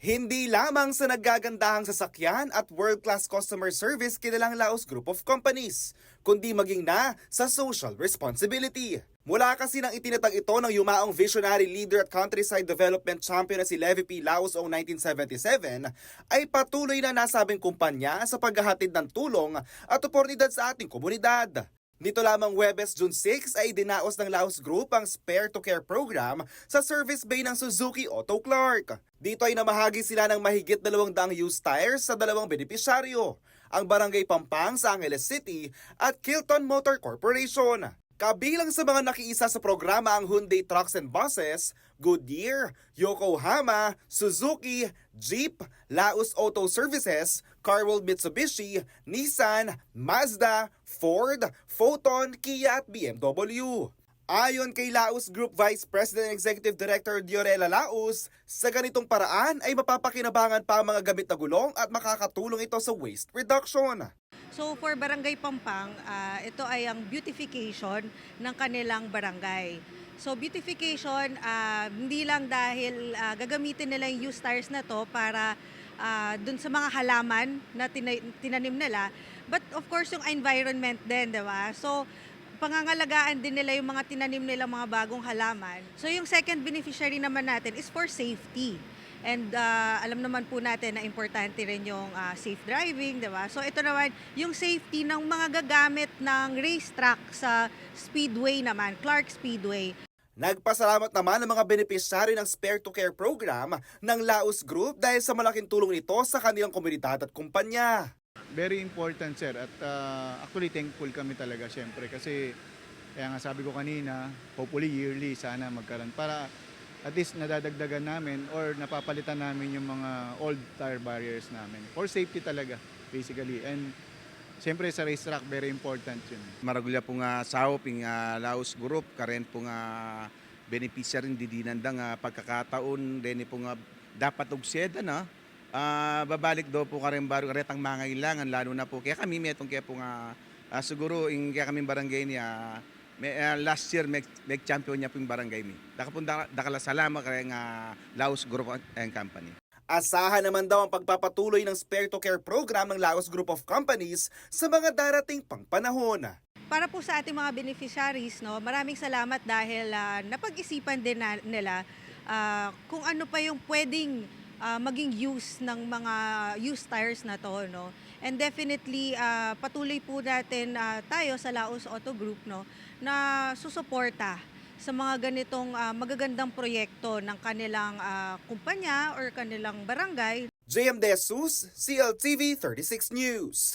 Hindi lamang sa naggagandahang sasakyan at world-class customer service kilalang Laos Group of Companies, kundi maging na sa social responsibility. Mula kasi nang itinatag ito ng yumaong visionary leader at countryside development champion na si Levi P. Laos o 1977, ay patuloy na nasabing kumpanya sa paghahatid ng tulong at oportunidad sa ating komunidad. Nito lamang Webes June 6 ay dinaos ng Laos Group ang Spare to Care program sa service bay ng Suzuki Auto Clark. Dito ay namahagi sila ng mahigit 200 used tires sa dalawang benepisyaryo, ang Barangay Pampang sa Angeles City at Kilton Motor Corporation. Kabilang sa mga nakiisa sa programa ang Hyundai Trucks and Buses, Goodyear, Yokohama, Suzuki, Jeep, Laos Auto Services, Carworld Mitsubishi, Nissan, Mazda, Ford, Photon, Kia at BMW. Ayon kay Laos Group Vice President and Executive Director Diorela Laos, sa ganitong paraan ay mapapakinabangan pa ang mga gamit na gulong at makakatulong ito sa waste reduction. So for Barangay Pampang, ah, ito ay ang beautification ng kanilang barangay. So beautification, ah, hindi lang dahil ah, gagamitin nila yung used tires na to para ah, dun sa mga halaman na tina- tinanim nila, but of course yung environment din, di ba? So pangangalagaan din nila yung mga tinanim nila mga bagong halaman. So yung second beneficiary naman natin is for safety. And uh, alam naman po natin na importante rin yung uh, safe driving, di ba? So ito naman, yung safety ng mga gagamit ng racetrack sa Speedway naman, Clark Speedway. Nagpasalamat naman ang mga benepisyaryo ng Spare to Care program ng Laos Group dahil sa malaking tulong nito sa kanilang komunidad at kumpanya. Very important sir at uh, actually thankful kami talaga syempre kasi kaya nga sabi ko kanina hopefully yearly sana magkaroon para at least nadadagdagan namin or napapalitan namin yung mga old tire barriers namin. For safety talaga basically. And syempre sa racetrack very important yun. Maragulya po nga sao ping ah, Laos Group karen po nga beneficiary di dinanda nga pagkakataon. Din po nga dapat og seda na ah, babalik daw po karen baro karetang mga ilangan lalo na po. Kaya kami metong kaya po nga ah, siguro ing kaya kami barangay niya may, ah, last year meg, meg champion niya po yung barangay mi. Daka po da- dakala salama kaya nga Laos Group and Company. Asahan naman daw ang pagpapatuloy ng Spare to Care program ng Laos Group of Companies sa mga darating pang panahon. Para po sa ating mga beneficiaries, no, maraming salamat dahil ah, napag-isipan din na, nila ah, kung ano pa yung pwedeng ah, maging use ng mga used tires na to, no. And definitely ah, patuloy po natin ah, tayo sa Laos Auto Group, no, na susuporta sa mga ganitong ah, magagandang proyekto ng kanilang ah, kumpanya or kanilang barangay JM De Jesus, CLTV 36 News.